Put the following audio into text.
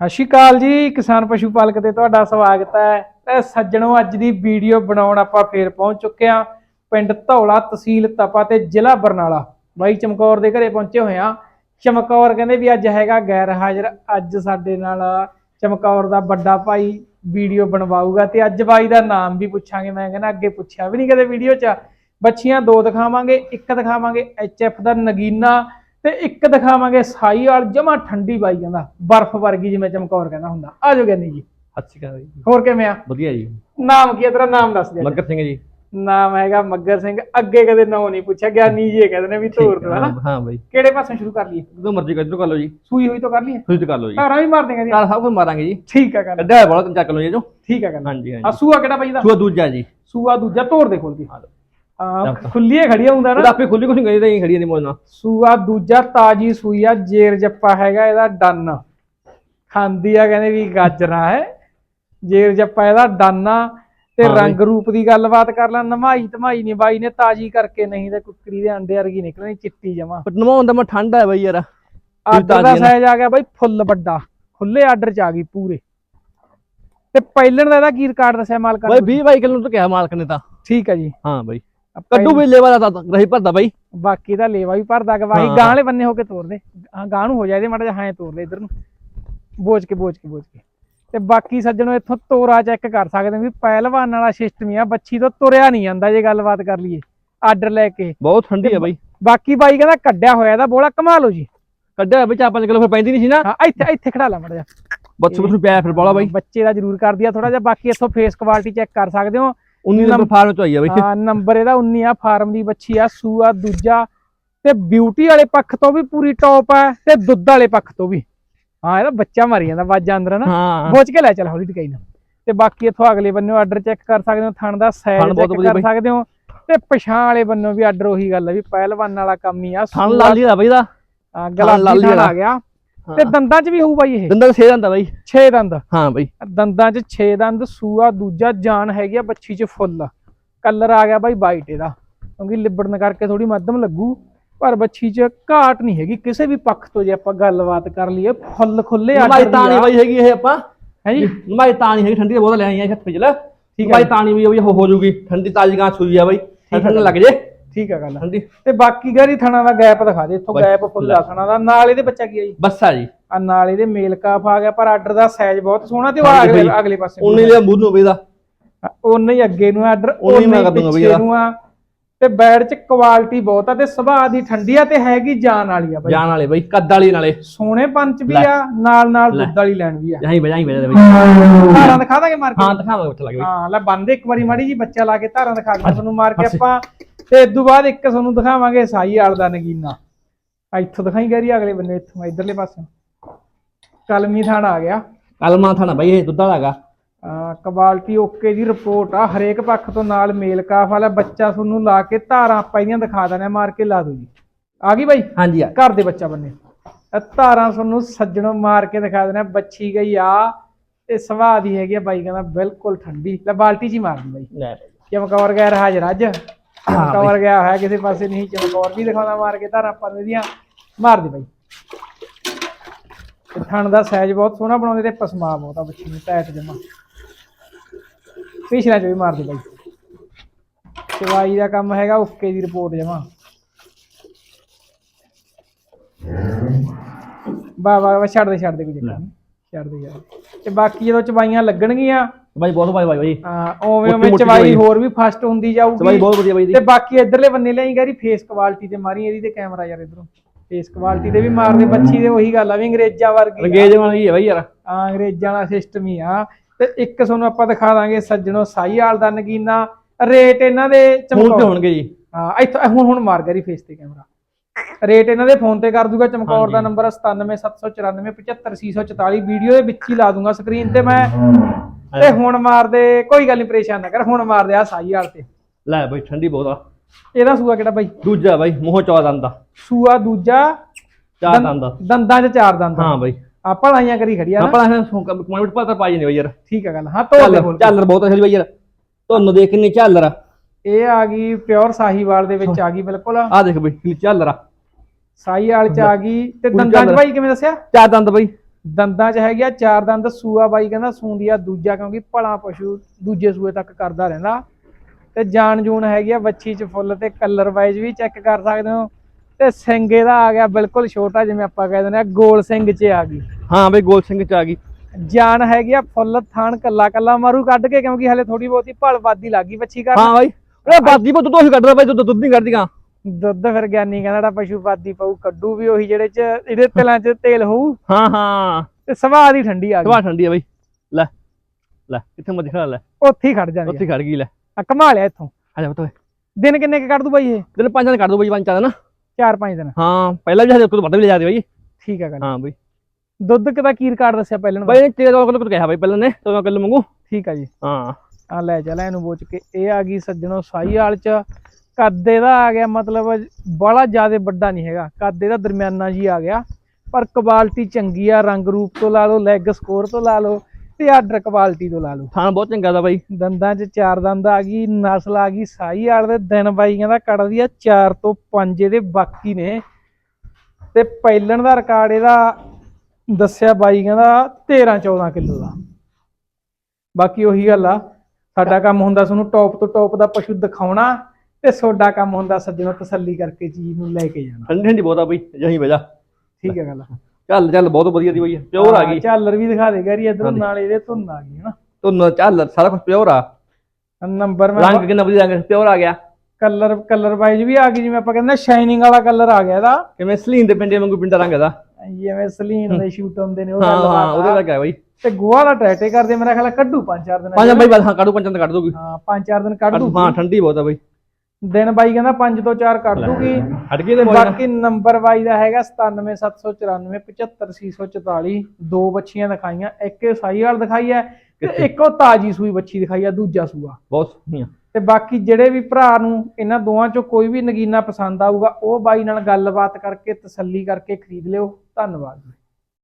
ਸਤਿ ਸ਼੍ਰੀ ਅਕਾਲ ਜੀ, ਕਿਸਾਨ ਪਸ਼ੂ ਪਾਲਕ ਤੇ ਤੁਹਾਡਾ ਸਵਾਗਤ ਹੈ। ਤੇ ਸੱਜਣੋ, ਅੱਜ ਦੀ ਵੀਡੀਓ ਬਣਾਉਣ ਆਪਾਂ ਫੇਰ ਪਹੁੰਚ ਚੁੱਕੇ ਹਾਂ ਪਿੰਡ ਧੌਲਾ ਤਹਿਸੀਲ ਤਪਾ ਤੇ ਜ਼ਿਲ੍ਹਾ ਬਰਨਾਲਾ। ਬਾਈ ਚਮਕੌਰ ਦੇ ਘਰੇ ਪਹੁੰਚੇ ਹੋਏ ਆ ਚਮਕੌਰ ਕਹਿੰਦੇ ਵੀ ਅੱਜ ਹੈਗਾ ਗੈਰ ਹਾਜ਼ਰ, ਅੱਜ ਸਾਡੇ ਨਾਲ ਚਮਕੌਰ ਦਾ ਵੱਡਾ ਭਾਈ ਵੀਡੀਓ ਬਣਵਾਊਗਾ ਤੇ ਅੱਜ ਬਾਈ ਦਾ ਨਾਮ ਵੀ ਪੁੱਛਾਂਗੇ। ਮੈਂ ਕਹਿੰਦਾ ਅੱਗੇ ਪੁੱਛਿਆ ਵੀ ਨਹੀਂ ਕਦੇ ਵੀਡੀਓ 'ਚ। ਬੱਚੀਆਂ ਦੋ ਦਿਖਾਵਾਂਗੇ, ਇੱਕ ਦਿਖਾਵਾਂਗੇ ਐਚਐਫ ਦਾ ਨਗੀਨਾ ਤੇ ਇੱਕ ਦਿਖਾਵਾਂਗੇ ਸਾਈ ਵਾਲ ਜਮਾ ਠੰਡੀ ਬਾਈ ਕਹਿੰਦਾ ਬਰਫ਼ ਵਰਗੀ ਜਿਵੇਂ ਚਮਕੌਰ ਕਹਿੰਦਾ ਹੁੰਦਾ। ਆ ਜਾਓ ਗਿਆਨੀ ਜੀ। ਸਤਿ ਸ਼੍ਰੀ ਅਕਾਲ ਜੀ। ਹੋਰ ਕਿਵੇਂ ਆ? ਵਧੀਆ ਜੀ। ਨਾਮ ਕੀ ਹੈ ਤੇਰਾ? ਨਾਮ ਦੱਸ ਦੇ। ਮੱਗਰ ਸਿੰਘ ਜੀ। ਨਾਮ ਹੈਗਾ ਮੱਗਰ ਸਿੰਘ। ਅੱਗੇ ਕਦੇ ਨਾਂ ਨਹੀਂ ਪੁੱਛਿਆ ਗਿਆਨੀ ਜੀ ਇਹ ਕਹਿੰਦੇ ਨੇ ਵੀ ਤੋਰ ਦੋ ਹਾਂ ਹਨਾ? ਹਾਂ ਬਾਈ। ਕਿਹੜੇ ਪਾਸੋਂ ਸ਼ੁਰੂ ਕਰ ਲਈਏ? ਜਦੋਂ ਮਰਜ਼ੀ ਕਿੱਧਰੋਂ ਕਰ ਲਓ ਜੀ। ਸੂਈ ਹੋਈ ਤਾਂ ਕਰ ਲਈਏ? ਤੁਸੀਂ ਤੇ ਕਰ ਲਓ ਜੀ। ਧਾਰਾਂ ਵੀ ਮਾਰ ਦੇਗਾ ਜੀ। ਘਰ ਸਭ ਕੁਝ ਮਾਰਾਂਗੇ ਜੀ। ਠੀਕ ਆ ਕੱਢਿਆ ਹੋਇਆ ਬੜਾ ਤਿੰਨ ਚੱਕ ਲਓ ਜੀ ਜੋ। ਠੀਕ ਆ ਗੱਲ ਹਾਂਜੀ ਆ ਹਾਂਜੀ ਸੂਆ ਕਿਹੜਾ ਬਾਈ ਦਾ? ਸੂਆ ਦੂਜਾ ਜੀ। ਸੂਆ ਦੂਜਾ ਤੋੜ ਦੇ ਖੋਲ ਕੇ। ਹਾਂ ਆ ਖੁੱਲੀਏ ਖੜੀਆ ਹੁੰਦਾ ਨਾ। ਆਪੇ ਖੁੱਲੀ ਕੁਛ ਨਹੀਂ ਗਈ ਤਾਂ ਹੀ ਖੜੀ ਨਹੀਂ ਮੋਨਾ ਸੂਆ ਦੂਜਾ ਤਾਜੀ ਸੂਈ ਆ ਜੇਰ ਜੱਪਾ ਹੈਗਾ ਇਹਦਾ ਡੰਨ। ਖਾਂਦੀ ਆ ਕਹਿੰਦੇ ਵੀ ਗਾਜਰਾਂ ਹੈ। ਜੇਰ ਜੱਪਾ ਇਹਦਾ ਡੰਨ ਤੇ ਹਾਂ ਬਈ। ਰੰਗ ਰੂਪ ਦੀ ਗੱਲਬਾਤ ਕਰ ਲਾਂ ਨਮਾਈ ਧਮਾਈ ਨਹੀਂ ਬਾਈ ਨੇ ਤਾਜੀ ਕਰਕੇ ਨਹੀਂ ਤੇ ਕੁੱਕਰੀ ਦੇ ਅੰਡੇ ਵਰਗੀ ਨਿਕਲਣੀ ਚਿੱਟੀ ਜਮਾ। ਪਰ ਨਵਾਉਣ ਦਾ ਮੈਂ ਠੰਡਾ ਹੈ ਬਾਈ ਯਾਰ। ਆਰਡਰ ਦਾ। ਸਾਈਜ਼ ਆ ਗਿਆ ਬਾਈ ਫੁੱਲ ਵੱਡਾ। ਖੁੱਲੇ ਆਰਡਰ ਚ ਆ ਗਈ ਪੂਰੇ। ਤੇ ਪਹਿਲਣ ਦਾ ਇਹਦਾ ਕੀ ਰਿਕਾਰਡ ਦੱਸਿਆ ਮਾਲਕਾਂ ਬਾਈ ਨੇ 20 ਬਾਈ ਕਿਲੋ ਤੋਂ ਕਿਹਾ ਮਾਲਕ ਨੇ ਤਾਂ। ਠੀਕ ਹੈ ਜੀ। ਹਾਂ ਬਾਈ। ਕੱਦੂ ਵੀ ਲੈਵਾ ਦਾ ਤਾਂ ਰਹੀ ਭਰਦਾ ਬਾਈ। ਬਾਕੀ ਦਾ ਲੇਵਾ ਵੀ ਭਰਦਾ ਗਵਾਹੀ ਹਾਂ। ਗਾਂ ਵਾਲੇ ਬੰਨੇ ਹੋ ਕੇ ਤੋਰ ਦੇ। ਹਾਂ ਗਾਂ ਨੂੰ ਹੋ ਜਾਏ ਮਾੜਾ ਜਿਹਾ ਹਾਂ ਤੋਰ ਦੇ ਇਧਰ ਨੂੰ। ਬੋਝ ਕੇ ਬੋਝ ਕੇ ਬੋਝ ਕੇ। ਤੇ ਬਾਕੀ ਸੱਜਣੋ ਇੱਥੋਂ ਤੋਰਾ ਚੈੱਕ ਕਰ ਸਕਦੇ ਵੀ ਪਹਿਲਵਾਨ ਵਾਲਾ ਸਿਸਟਮ ਹੀ ਆ ਬੱਚੀ ਤੋਂ ਤੁਰਿਆ ਨਹੀਂ ਜਾਂਦਾ ਜੇ ਗੱਲਬਾਤ ਕਰ ਲਈਏ ਆਰਡਰ ਲੈ ਕੇ। ਬਹੁਤ ਠੰਡੀ ਹੈ ਬਾਈ। ਬਾਕੀ ਬਾਈ ਕਹਿੰਦਾ ਕੱਢਿਆ ਹੋਇਆ ਇਹਦਾ ਬੋਲਾ ਕਮਾ ਲਓ ਜੀ। ਕੱਢਿਆ ਹੋਇਆ ਬਾਈ ਚਾਰ ਪੰਜ ਕਿਲੋ ਫਿਰ ਪੈਂਦੀ ਨਹੀਂ ਸੀ ਨਾ। ਹਾਂ ਇੱਥੇ ਇੱਥੇ ਖੜਾ ਲਾ ਮਾੜਾ ਜਿਹਾ। ਬੱਚੂ ਬੱਚੂ ਪਿਆ ਫਿਰ ਬੋਲਾ ਬਾਈ। ਬੱਚੇ ਦਾ ਜ਼ਰੂਰ ਕਰਦੀ ਆ ਥੋੜਾ ਜਿਹਾ ਬਾਕੀ ਇੱਥੋਂ ਫੇਸ ਕੁਆਲਿਟੀ ਚੈੱਕ ਕਰ ਸਕਦੇ ਹੋ। 19 ਨੰਬਰ ਫਾਰਮ ਚ ਆਈ ਆ ਬਾਈ। ਹਾਂ ਨੰਬਰ ਇਹਦਾ 19 ਆ ਫਾਰਮ ਦੀ ਬੱਚੀ ਆ ਸੂਆ ਦੂਜਾ ਤੇ ਬਿਊਟੀ ਵਾਲੇ ਪੱਖ ਤੋਂ ਵੀ ਪੂਰੀ ਟੌਪ ਆ ਤੇ ਦੁੱਧ ਵਾਲੇ ਪੱਖ ਤੋਂ ਵੀ। ਹਾਂ ਇਹਦਾ ਬੱਚਾ ਮਰੀ ਜਾਂਦਾ ਵਾਜਾ ਅੰਦਰ ਨਾ ਹਾਂ। ਬੋਝ ਕੇ ਲੈ ਚੱਲ ਹੌਲੀ ਟਕਾਈ ਨਾ ਤੇ ਬਾਕੀ ਇੱਥੋਂ ਅਗਲੇ ਬੰਨੋਂ ਆਰਡਰ ਚੈੱਕ ਕਰ ਸਕਦੇ ਹੋ ਥਣ ਦਾ ਸਾਈਜ਼ ਚੈੱਕ ਕਰ। ਸਕਦੇ ਹੋ। ਤੇ ਪਛਾਣ ਵਾਲੇ ਬੰਨੋਂ ਵੀ ਆਰਡਰ ਉਹੀ ਗੱਲ ਆ ਵੀ ਪਹਿਲਵਾਨ ਵਾਲਾ ਕੰਮ ਹੀ ਆ ਥਣ ਲਾਲੀ ਦਾ ਬਾਈ ਦਾ ਹਾਂ, ਗੁਲਾਬੀ ਲਾਲੀ ਥਣ ਵਾਲਾ। ਆ ਗਿਆ। ਤੇ ਦੰਦਾਂ 'ਚ ਵੀ ਹੋਊ ਬਾਈ ਇਹ। ਦੰਦਾਂ ਸੇ ਜਾਂਦਾ ਬਾਈ। 6 ਦੰਦ। ਹਾਂ ਬਾਈ। ਦੰਦਾਂ 'ਚ 6 ਦੰਦ ਸੂਆ ਦੂਜਾ ਜਾਨ ਹੈਗੀ ਆ ਬੱਚੀ 'ਚ ਫੁੱਲ। ਕਲਰ ਆ ਗਿਆ ਬਾਈ ਵਾਈਟ ਇਹਦਾ। ਕਿਉਂਕਿ ਲਿਬੜਨ ਕਰਕੇ ਥੋੜੀ ਮੱਧਮ ਲੱਗੂ। ਪਰ ਬੱਚੀ 'ਚ ਘਾਟ ਨਹੀਂ ਹੈਗੀ। ਕਿਸੇ ਵੀ ਪੱਖ ਤੋਂ ਜੇ ਆਪਾਂ ਗੱਲਬਾਤ ਕਰ ਲਈਏ ਫੁੱਲ ਖੁੱਲੇ ਨਮਾਈ ਤਾਣੀ ਬਾਈ ਹੈਗੀ ਇਹ ਆਪਾਂ। ਹੈ ਜੀ? ਨਮਾਈ ਤਾਣੀ ਹੈਗੀ ਠੰਡੀ ਬਹੁਤ ਲੈ ਆਈਆਂ ਹੱਥ ਵਿੱਚ ਲੈ। ਠੀਕ ਹੈ ਤਾਣੀ ਵੀ ਉਹ ਹੋ ਜੂਗੀ। ਠੰਡੀ ਤਾਜੀ ਗਾਂ ਸੂਈ ਆ ਬਾਈ। ਠੰਡ ਲੱਗ ਜੇ। ਠੀਕ ਆ ਗੱਲ। ਠੰਡੀ ਤੇ ਬਾਕੀ ਗਾਰੀ ਥਣਾ ਦਾ ਗੈਪ ਦਿਖਾ ਦੇ ਇੱਥੋਂ ਗੈਪ ਫੁੱਲ ਆ ਥਣਾ ਦਾ। ਨਾਲ ਇਹਦੇ ਬੱਚਾ ਕੀ ਆ ਜੀ? ਬੱਸਾ ਜੀ। ਆ ਨਾਲ ਇਹਦੇ ਮੇਲ ਕਾਫ ਆ ਗਿਆ ਪਰ ਆਰਡਰ ਦਾ ਸਾਈਜ਼ ਬਹੁਤ ਸੋਹਣਾ ਤੇ ਉਹ ਹਾਂਜੀ ਅਗਲੇ। ਅਗਲੇ ਪਾਸੇ ਉਨੀ ਲਿਆ ਮੂੰਹ ਨੂੰ ਬਈ ਦਾ। ਉਨੇ ਹੀ ਅੱਗੇ ਨੂੰ ਆਰਡਰ ਹੀ ਮੈਂ ਕਰ ਦੂੰਗਾ ਬਈ ਆ। ਤੇ ਬੈਡ ਚ ਕੁਆਲਿਟੀ ਬਹੁਤ ਆ ਤੇ ਸੁਭਾਅ ਦੀ ਠੰਡੀ ਆ ਤੇ ਹੈਗੀ ਜਾਨ ਵਾਲੀ ਆ ਬਾਈ। ਜਾਨ ਵਾਲੇ ਬਾਈ ਕੱਦ ਵਾਲੀ ਨਾਲੇ। ਸੋਹਣੇ ਪੰਚ ਵੀ। ਆ ਨਾਲ ਨਾਲ। ਦੁੱਧ ਵਾਲੀ ਲੈਣ ਵੀ ਆ। ਜਾਈ ਬਜਾਈ ਬਜਾ ਬਾਈ ਧਾਰਾਂ ਦਿਖਾ ਦਾਂਗੇ ਮਾਰ ਕੇ? ਹਾਂ ਦਿਖਾਵਾਂਗੇ ਉੱਥੇ ਲੱਗ ਬਾਈ। ਹਾਂ ਲੈ ਬੰਦ ਇੱਕ ਵਾਰੀ ਮਾੜੀ ਜੀ ਬੱਚਾ ਲਾ ਕੇ ਧਾਰਾਂ ਦਿਖਾ ਦਿੰਦੇ ਤੁਹਾਨੂੰ ਮਾਰ ਕੇ ਆਪਾਂ ਤੇ ਇਸ ਤੋਂ ਬਾਅਦ ਇੱਕ ਤੁਹਾਨੂੰ ਦਿਖਾਵਾਂਗੇ ਸਾਈ ਵਾਲ ਦਾ ਨਗੀਨਾ। ਇੱਥੋਂ ਦਿਖਾਈ ਗਰੀ ਅਗਲੇ ਬੰਨੇ ਇੱਥੋਂ ਇਧਰਲੇ ਪਾਸੇ। ਕਲਮੀ ਥਾਣ ਆ ਗਿਆ। ਕਲਮਾ ਥਾਣਾ ਬਾਈ ਇਹ ਦੁੱਧ ਵਾਲਾਗਾ ਆ ਕੁਆਲਿਟੀ ਓਕੇ ਦੀ ਰਿਪੋਰਟ ਆ ਹਰੇਕ ਪੱਖ ਤੋਂ ਨਾਲ ਮੇਲ ਕਾਫ ਵਾਲਾ ਬੱਚਾ ਤੁਹਾਨੂੰ ਲਾ ਕੇ ਧਾਰਾਂ ਆਪਾਂ ਇਹਦੀਆਂ ਦਿਖਾ ਆ ਮਾਰ ਕੇ ਲਾ ਦਿਓ ਜੀ। ਆ ਗਈ ਬਾਈ? ਹਾਂਜੀ ਆ। ਘਰ ਦੇ ਬੱਚਾ ਬੰਨੇ। ਧਾਰਾਂ ਤੁਹਾਨੂੰ ਸੱਜਣੋਂ ਮਾਰ ਕੇ ਦਿਖਾ ਦੇਣਾ ਬੱਚੀ ਗਈ ਆ ਤੇ ਸੁਭਾਅ ਦੀ ਹੈਗੀ ਆ ਬਾਈ ਕਹਿੰਦਾ ਬਿਲਕੁਲ ਠੰਡੀ। ਲੈ ਬਾਲਟੀ ਜੀ ਮਾਰਦੀ ਬਾਈ। ਲੈ ਬਾਈ। ਚਮਕੌਰ ਗਿਆ ਹਾਜ਼ਰ ਅੱਜ। ਚਮਕੌਰ ਗਿਆ ਹੋਇਆ ਕਿਸੇ ਪਾਸੇ ਨਹੀਂ ਚਮਕੌਰ ਵੀ ਦਿਖਾਉਂਦਾ ਮਾਰ ਕੇ ਧਾਰਾਂ ਪਰ ਇਹਦੀਆਂ ਮਾਰ ਦੇ ਬਾਈ। ਥਣ ਦਾ ਸਾਈਜ਼ ਬਹੁਤ ਸੋਹਣਾ ਬਣਾਉਂਦੇ ਤੇ ਪਸਮਾ ਬਹੁਤ ਆ ਬੱਚੀ ਨੂੰ ਟਾਈਟ ਜਮਾ। ਪਿਛਲਾ ਚ ਵੀ ਮਾਰ ਦੇ ਬਾਈ। ਚਵਾਈ ਦਾ ਕੰਮ ਹੈਗਾ ਓਕੇ ਦੀ ਰਿਪੋਰਟ ਜਮਾ। ਵਾ ਵਾ ਛੱਡ ਦੇ ਛੱਡ ਦੇ ਨਹੀਂ ਛੱਡ ਦੇ ਯਾਰ। ਤੇ ਬਾਕੀ ਜਦੋਂ ਚਵਾਈਆਂ ਲੱਗਣਗੀਆਂ ਬਾਈ ਬਹੁਤ ਬਾਈ ਬਾਈ ਬਾਈ। ਹਾਂ ਮੋਟੀ ਉਵੇਂ ਮੋਟੀ ਚਵਾਈ ਚਵਾਈ। ਹੋਰ ਵੀ ਫਾਸਟ ਹੁੰਦੀ ਜਾਊਗੀ। ਬਾਈ ਬਹੁਤ ਵਧੀਆ ਬਾਈ ਦੀ ਤੇ ਬਾਕੀ ਇਧਰਲੇ ਬੰਨੇ ਲਈ ਗਾਰੀ ਫੇਸ ਕੁਆਲਿਟੀ ਤੇ ਮਾਰੀ ਇਹਦੀ ਤੇ ਕੈਮਰਾ ਯਾਰ ਇਧਰੋਂ। ਫੇਸ ਕੁਆਲਿਟੀ ਤੇ ਵੀ ਮਾਰਦੇ ਬੱਚੀ ਦੇ ਉਹੀ ਗੱਲ ਆ ਵੀ ਅੰਗਰੇਜ਼ਾਂ ਵਰਗੀ ਆ। ਅੰਗੇਜ ਵਾਲੀ ਹੈ ਬਾਈ ਯਾਰ। ਹਾਂ ਅੰਗਰੇਜ਼ਾਂ ਵਾਲਾ ਸਿਸਟਮ ਹੀ ਆ। ਤੇ ਇੱਕ ਤੁਹਾਨੂੰ ਆਪਾਂ ਦਿਖਾ ਦਾਂਗੇ ਸੱਜਣੋ ਸਾਈਵਾਲ ਦਾ ਨਗੀਨਾ। ਰੇਟ ਇਹਨਾਂ ਦੇ ਫੋਨ ਤੇ ਚਮਕੌਰ ਹੋਣਗੇ ਜੀ। ਹਾਂ ਇੱਥੋਂ ਇਹ ਹੁਣ ਹੁਣ ਮਾਰ ਗਰੀ ਫੇਸ ਤੇ ਕੈਮਰਾ ਰੇਟ ਇਹਨਾਂ ਦੇ ਫੋਨ ਤੇ ਕਰ ਦੂਗਾ ਚਮਕੌਰ ਦਾ ਹਾਂਜੀ। ਨੰਬਰ 9774975644 ਵੀਡੀਓ ਦੇ ਵਿੱਚ ਹੀ ਲਾ ਦੂੰਗਾ ਸਕਰੀਨ ਤੇ ਮੈਂ। ਤੇ ਹੁਣ ਮਾਰਦੇ ਕੋਈ ਗੱਲ ਨਹੀਂ ਪਰੇਸ਼ਾਨ ਨਾ ਕਰ ਹੁਣ ਮਾਰਦੇ ਆ ਸਾਈਵਾਲ ਤੇ। ਲੈ ਬਾਈ ਠੰਡੀ ਬਹੁਤ ਆ। ਇਹਦਾ ਸੂਆ ਕਿਹੜਾ ਬਾਈ? ਦੂਜਾ ਬਾਈ ਮੂੰਹ ਚੌ ਦੰਦਾ ਸੂਆ ਦੂਜਾ ਚਾਰ ਦੰਦ- ਦੰਦਾ 'ਚ ਚਾਰ ਦੰਦ। ਹਾਂ ਬਾਈ। ਆਪਾਂ ਲਾਈਆਂ ਕਰੀ ਖੜੀ ਆ ਨਾ। ਆਪਾਂ ਕਮੈਂਟ ਪਤਾ ਪਾਈ ਜਾਂਦੇ ਬਾਈ ਯਾਰ। ਠੀਕ ਆ ਗੱਲ ਹਾਂ ਦੇ ਬੋਲ ਝਾਲਰ ਬਹੁਤ ਹੈ ਬਾਈ ਯਾਰ। ਤੁਹਾਨੂੰ ਦੇਖ ਕਿੰਨੀ ਝਾਲਰ ਆ। ਇਹ ਆ ਗਈ ਪਿਓਰ ਸਾਹੀਵਾਲ ਦੇ ਵਿੱਚ ਆ ਗਈ ਬਿਲਕੁਲ। ਆ ਦੇਖ ਬਾਈ ਕਿੰਨੀ ਝਾਲਰ ਆ। ਸਾਹੀਵਾਲ ਚ ਆ ਗਈ ਤੇ ਦੰਦਾਂ 'ਚ। ਭਾਈ ਕਿਵੇਂ ਦੱਸਿਆ? ਚਾਰ ਦੰਦ ਬਾਈ। ਦੰਦਾਂ 'ਚ ਹੈਗੀ ਚਾਰ ਦੰਦ ਸੂਆ ਬਾਈ ਕਹਿੰਦਾ ਸੂੰਦੀ ਆ ਦੂਜਾ ਕਿਉਂਕਿ ਭਲਾ ਪਸ਼ੂ ਦੂਜੇ ਸੂਏ ਤੱਕ ਕਰਦਾ ਰਹਿੰਦਾ। ਤੇ ਜਾਨ ਜੂਨ ਹੈਗੀ ਆ ਵੱਛੀ 'ਚ ਫੁੱਲ ਤੇ ਕਲਰ ਵਾਈਜ਼ ਵੀ ਚੈੱਕ ਕਰ ਸਕਦੇ ਹੋ। ਤੇ ਸਿੰਘ ਇਹਦਾ ਆ ਗਿਆ ਬਿਲਕੁਲ ਛੋਟਾ ਜਿਵੇਂ ਆਪਾਂ ਕਹਿ ਦਿੰਦੇ ਆ ਗੋਲ ਸਿੰਘ 'ਚ ਆ ਗਈ। ਹਾਂ ਬਈ ਗੋਲ ਸਿੰਘ ਚ ਆ ਗਈ। ਜਾਨ ਹੈਗੀ ਆ ਫੁੱਲ ਥਾਣ ਕੱਲਾ ਕੱਲਾ ਮਾਰੂ ਕੱਢ ਕੇ ਕਿਉਂਕਿ ਹਲੇ ਥੋੜੀ ਬਹੁਤੀ ਭਲਵਾਦੀ ਲੱਗੀ ਵੱਛੀ ਕਰ ਹਾਂ ਬਾਈ ਉਹ ਬਾਦੀ ਪੋ ਦੁੱਧ ਕੱਢਦਾ ਬਾਈ ਦੁੱਧ ਦੁੱਧ ਨਹੀਂ ਕੱਢਦੀਆਂ। ਦੁੱਧ ਫਿਰ ਗਿਆਨੀ ਕਹਿੰਦਾ ਜਿਹੜਾ ਪਸ਼ੂ ਪਾਦੀ ਪਾਉ ਕੱਢੂ ਵੀ ਉਹੀ ਜਿਹੜੇ 'ਚ ਇਹਦੇ ਤਿਲਾਂ 'ਚ ਤੇਲ ਹੋਊ। ਹਾਂ ਹਾਂ। ਤੇ ਸਵਾਦ ਹੀ ਠੰਡੀ ਆ ਗਈ। ਸਵਾ ਠੰਡੀ ਆ ਬਾਈ। ਲੈ ਲੈ ਕਿੱਥੇ ਮੱਝ ਖੜਾ ਲੈ। ਉੱਥੇ ਹੀ ਖੜ ਜਾਂਦੀ ਉੱਥੇ ਖੜ ਗਈ ਲੈ। ਆ ਕਮਾ ਲਿਆ ਇੱਥੋਂ। ਆ ਜਾ ਬਤੋ ਦਿਨ ਕਿੰਨੇ ਕੁ ਕੱਢ ਦੂ ਬਾਈ ਇਹ? ਦਿਨ ਪੰਜਾਂ ਦਾ ਕੱਢ ਦੋ ਬਾਈ ਪੰਜ ਚਾਰ ਨਾ ਚਾਰ ਪੰਜ ਦਿਨ। ਹਾਂ ਪਹਿਲਾਂ ਵੀ ਹਜੇ ਕੋਈ ਵੱਧ ਵੀ ਲੈ ਜਾਂਦੇ ਬਾਈ। ਠੀਕ ਆ ਗੱਲ। ਹਾਂ ਬਾਈ। ਦੁੱਧ ਕਿਦਾ ਕੀ ਰਿਕਾਰਡ ਦੱਸਿਆ ਪਹਿਲਾਂ ਨੂੰ? ਬਾਈ ਨੇ 13 ਕਿਲੋ ਕਿਹਾ ਬਾਈ ਪਹਿਲਾਂ ਨੇ 13 ਕਿਲੋ ਮੰਗੂ ਠੀਕ ਆ ਜੀ। ਹਾਂ। ਆ ਲੈ ਚੱਲ ਇਹਨੂੰ ਬੋਚ ਕੇ। ਇਹ ਆ ਗਈ ਸੱਜਣੋ ਸਾਈ ਵਾਲ ਚ। ਕੱਦ ਇਹਦਾ ਆ ਗਿਆ ਮਤਲਬ ਬੜਾ ਜ਼ਿਆਦਾ ਵੱਡਾ ਨਹੀਂ ਹੈਗਾ। ਕੱਦ ਇਹਦਾ ਦਰਮਿਆਨਾ ਜੀ ਆ ਗਿਆ। ਪਰ ਕੁਆਲਿਟੀ ਚੰਗੀ ਆ ਰੰਗ ਰੂਪ ਤੋਂ ਲਾ ਲਓ ਲੈਗ ਸਕੋਰ ਤੋਂ ਲਾ ਲਓ ਤੇ ਆਰਡਰ ਕੁਆਲਿਟੀ ਤੋਂ ਲਾ ਲਓ। ਥਾਂ ਬਹੁਤ ਚੰਗਾ ਦਾ ਬਾਈ। ਦੰਦਾਂ 'ਚ ਚਾਰ ਦੰਦ ਆ ਗਈ ਨਸਲ ਆ ਗਈ ਸਾਈ ਵਾਲ ਦੇ ਦਿਨ ਬਾਈ ਕਹਿੰਦਾ ਕੱਢਦੀ ਆ 4 ਤੋਂ 5 ਇਹਦੇ ਬਾਕੀ ਨੇ। ਤੇ ਪਹਿਲਣ ਦਾ ਰਿਕਾਰਡ ਇਹਦਾ ਦੱਸਿਆ ਬਾਈ ਕਹਿੰਦਾ 13 14 ਕਿਲੋ ਦਾ। ਬਾਕੀ ਉਹੀ ਗੱਲ ਆ ਸਾਡਾ ਕੰਮ ਹੁੰਦਾ ਤੁਹਾਨੂੰ ਟੌਪ ਤੋਂ ਟੌਪ ਦਾ ਪਸ਼ੂ ਦਿਖਾਉਣਾ। ਤੇ ਤੁਹਾਡਾ ਕੰਮ ਹੁੰਦਾ ਸੱਜਣੋ ਤਸੱਲੀ ਕਰਕੇ ਚੀਜ਼ ਨੂੰ ਲੈ ਕੇ ਜਾਣਾ। ਠੰਡੀ ਠੰਡੀ ਬਹੁਤ ਆ ਬਾਈ ਜਹੀਂ ਵਜਾ ਠੀਕ ਹੈ ਗੱਲ ਚੱਲ ਚੱਲ ਬਹੁਤ ਵਧੀਆ ਦੀ ਬਾਈ ਪਿਓਰ ਆ ਗਈ। ਝਾਲਰ ਵੀ ਦਿਖਾ ਦੇ ਗਰੀ ਇਧਰੋਂ। ਨਾਲ ਇਹਦੇ ਧੁੰਨ ਆ ਗਈ ਹਨਾ। ਤੁਨ ਚੱਲ ਸਾਰਾ ਕੁਝ ਪਿਓਰ ਆ। ਨੰਬਰ ਮੈਂ ਰੰਗ ਕਿੰਨਾ ਵਧੀਆ ਰੰਗ ਪਿਓਰ ਆ ਗਿਆ। ਕਲਰ ਕਲਰ ਵਾਈਜ਼ ਵੀ ਆ ਗਈ ਜਿਵੇਂ ਆਪਾਂ ਕਹਿੰਦੇ ਸ਼ਾਈਨਿੰਗ ਵਾਲਾ ਕਲਰ ਆ ਗਿਆ ਇਹਦਾ। ਕਿਵੇਂ ਸਲੀਨ ਦੇ ਪਿੰਡੇ ਵਾਂਗੂ ਪਿੰਡਾ ਰੰਗ ਇਹਦਾ। ਜਿਵੇਂ ਸਲੀਨ ਦੇ ਸ਼ੂਟ ਹੁੰਦੇ ਨੇ ਉਹ ਗੱਲ ਹਾਂ ਉਹਦੇ। ਲੱਗਾ ਬਾਈ। ਤੇ ਗੋਆ ਦਾ ਟੈਟੇ ਕਰਦੇ ਮੇਰਾ ਖਿਆਲ ਕੱਢੂ ਪੰਜ ਚਾਰ ਦਿਨ ਪੰਜ ਬਾਈ ਬਸ ਹਾਂ ਕਾੜੂ ਪੰਜਾਂ ਦਾ ਕੱਢ ਦੋਗੀ ਹਾਂ ਪੰਜ ਚਾਰ ਦਿਨ ਕੱਢ ਦੂ ਹਾਂ ਠੰਡੀ ਬਹੁਤ ਆ ਬਾਈ। ਦਿਨ ਬਾਈ ਕਹਿੰਦਾ ਪੰਜ ਤੋਂ ਚਾਰ ਕੱਢ ਦੂਗੀ। ਹਟ ਤੇ ਬਾਕੀ ਨੰਬਰ ਬਾਈ ਦਾ ਹੈਗਾ 97794 75644 ਦੋ ਬੱਚੀਆਂ ਦਿਖਾਈਆਂ ਇੱਕ ਸਾਈ ਵਾਲ ਦਿਖਾਈ ਹੈ ਤੇ ਇੱਕ ਤਾਜੀ ਸੂਈ ਬੱਚੀ ਦਿਖਾਈ ਆ ਦੂਜਾ ਸੂਆ। ਬਹੁਤ ਸੋਹਣੀਆਂ। ਤੇ ਬਾਕੀ ਜਿਹੜੇ ਵੀ ਭਰਾ ਨੂੰ ਇਹਨਾਂ ਦੋਵਾਂ ਚੋਂ ਕੋਈ ਵੀ ਨਗੀਨਾ ਪਸੰਦ ਆਊਗਾ ਉਹ ਬਾਈ ਨਾਲ ਗੱਲਬਾਤ ਕਰਕੇ ਤਸੱਲੀ ਕਰਕੇ ਖਰੀਦ ਲਿਓ। ਧੰਨਵਾਦ।